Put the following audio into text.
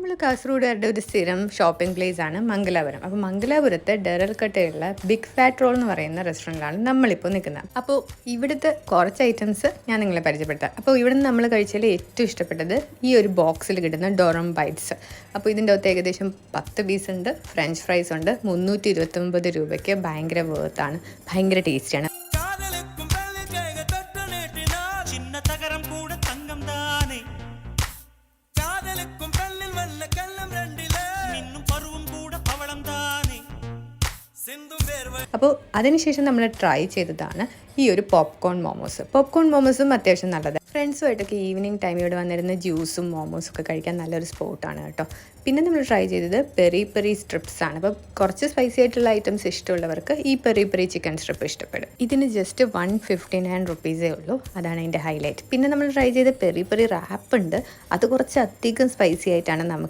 നമ്മൾ കാസർഗോഡുകാരുടെ ഒരു സ്ഥിരം ഷോപ്പിംഗ് പ്ലേസ് ആണ് മംഗലാപുരം. അപ്പോൾ മംഗലാപുരത്തെ ഡെറൽക്കട്ടയുള്ള ബിഗ് ഫാറ്റ് റോൾ എന്ന് പറയുന്ന റെസ്റ്റോറന്റിലാണ് നമ്മളിപ്പോൾ നിൽക്കുന്നത്. അപ്പോൾ ഇവിടുത്തെ കുറച്ച് ഐറ്റംസ് ഞാൻ നിങ്ങളെ പരിചയപ്പെടുത്താം. അപ്പോൾ ഇവിടെ നിന്ന് നമ്മൾ കഴിച്ചതിൽ ഏറ്റവും ഇഷ്ടപ്പെട്ടത് ഈ ഒരു ബോക്സിൽ കിട്ടുന്ന ഡോറം ബൈറ്റ്സ് അപ്പോൾ ഇതിന്റെ അകത്ത് ഏകദേശം പത്ത് പീസ് ഉണ്ട് ഫ്രഞ്ച് ഫ്രൈസ് ഉണ്ട് മുന്നൂറ്റി ഇരുപത്തൊമ്പത് രൂപയ്ക്ക് ഭയങ്കര വേർത്താണ് ഭയങ്കര ടേസ്റ്റിയാണ് അപ്പോൾ അതിനുശേഷം നമ്മൾ ട്രൈ ചെയ്തതാണ് ഈ ഒരു പോപ്കോൺ മോമോസ് പോപ്കോൺ മോമോസും അത്യാവശ്യം നല്ലത് ഫ്രണ്ട്സുമായിട്ടൊക്കെ ഈവനിങ് ടൈം ഇവിടെ വന്നിരുന്ന ജ്യൂസും മോമോസും ഒക്കെ കഴിക്കാൻ നല്ലൊരു സ്പോട്ടാണ് കേട്ടോ. പിന്നെ നമ്മൾ ട്രൈ ചെയ്തത് പെറി പെറി സ്ട്രിപ്സ് ആണ്. അപ്പോൾ കുറച്ച് സ്പൈസി ആയിട്ടുള്ള ഐറ്റംസ് ഇഷ്ടമുള്ളവർക്ക് ഈ പെറി പെറി ചിക്കൻ സ്ട്രിപ്പ് ഇഷ്ടപ്പെടും. ഇതിന് ജസ്റ്റ് വൺ ഫിഫ്റ്റി നയൻ റുപ്പീസേ ഉള്ളൂ. അതാണ് അതിന്റെ ഹൈലൈറ്റ് പിന്നെ നമ്മൾ ട്രൈ ചെയ്ത പെറി പെറി റാപ്പ് ഉണ്ട്. അത് കുറച്ച് അധികം സ്പൈസി ആയിട്ടാണ് നമുക്ക്